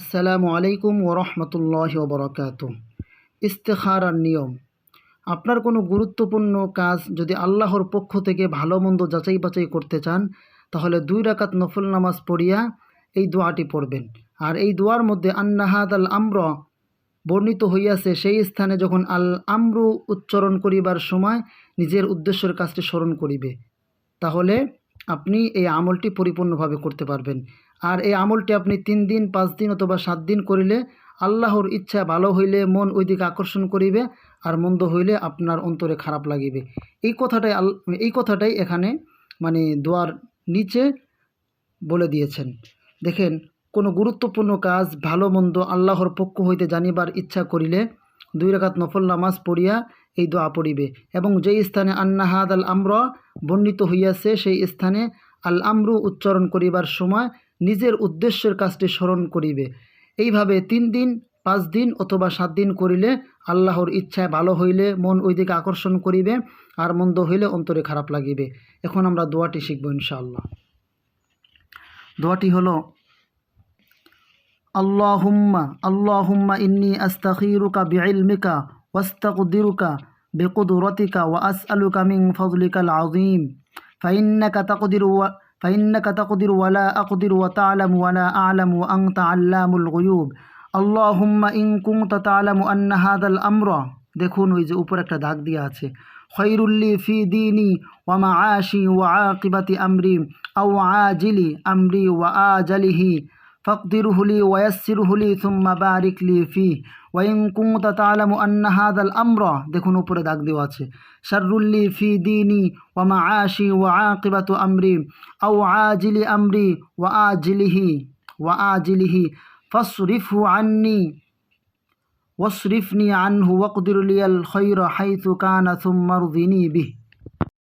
আসসালামু আলাইকুম ওরহমতুল্লাহ বরকাত ইস্তেখারার নিয়ম। আপনার কোনো গুরুত্বপূর্ণ কাজ যদি আল্লাহর পক্ষ থেকে ভালো মন্দ যাচাই বাছাই করতে চান, তাহলে দুই রাকাত নফল নামাজ পড়িয়া এই দোয়াটি পড়বেন। আর এই দোয়ার মধ্যে আন্নাহাদ আল আম্র বর্ণিত হইয়াছে, সেই স্থানে যখন আল আমরু উচ্চারণ করিবার সময় নিজের উদ্দেশ্যের কাজটি স্মরণ করিবে, তাহলে আপনি এই আমলটি পরিপূর্ণভাবে করতে পারবেন। আর এই আমলটি আপনি তিন দিন, পাঁচ দিন অথবা সাত দিন করিলে আল্লাহর ইচ্ছা ভালো হইলে মন ওইদিকে আকর্ষণ করিবে আর মন্দ হইলে আপনার অন্তরে খারাপ লাগিবে। এই কথাটাই এই কথাটাই এখানে মানে দোয়ার নিচে বলে দিয়েছেন। দেখেন, কোনো গুরুত্বপূর্ণ কাজ ভালো মন্দ আল্লাহর পক্ষ হইতে জানিবার ইচ্ছা করিলে দুই রাকাত নফল নামাজ পড়িয়া এই দোয়া পড়িবে এবং যেই স্থানে আন্নাহাদ আল আমর বর্ণিত হইয়াছে, সেই স্থানে আল আমরু উচ্চারণ করিবার সময় নিজের উদ্দেশ্যের কাজটি স্মরণ করিবে। এইভাবে তিন দিন, পাঁচ দিন অথবা সাত দিন করিলে আল্লাহর ইচ্ছায় ভালো হইলে মন ওই দিকে আকর্ষণ করিবে আর মন্দ হইলে অন্তরে খারাপ লাগিবে। এখন আমরা দোয়াটি শিখব ইনশাআল্লাহ। দোয়াটি হলো, আল্লাহুম্মা আল্লাহুম্মা ইন্নি আস্তাখিরুকা বিইলমিকা ওয়াস্তাকদিরুকা বিকুদরতিকা ওয়া আসআলুকা মিন ফাদলিকাল আযীম। ফাইন্নাকা তাকদিরু ওয়া فإنك تقدر ولا أقدر وتعلم ولا أعلم وأنت علام الغيوب اللهم إن كنت تعلم أن هذا الأمر দেখুন ওই যে উপর একটা দাগ দেওয়া আছে খৈরুল্লি ফি দিনি ওয়া মাআশি ওয়া আকিবাতি আমরি আও আজিলি আমরি ওয়া আজালিহি فاقدره لي ويسره لي ثم بارك لي فيه وإن كنت تعلم أن هذا الأمر দেখুন উপরে দাগ দেওয়া আছে শাররুল্লি ফি দিনি ওয়া মাআশি ওয়া আকিবাতু আমরি আও আজিলি আমরি ওয়া আজিলিহি ওয়া আজিলিহি فاصرفه عني واصرفني عنه واقدر لي الخير حيث كان ثم ارضني به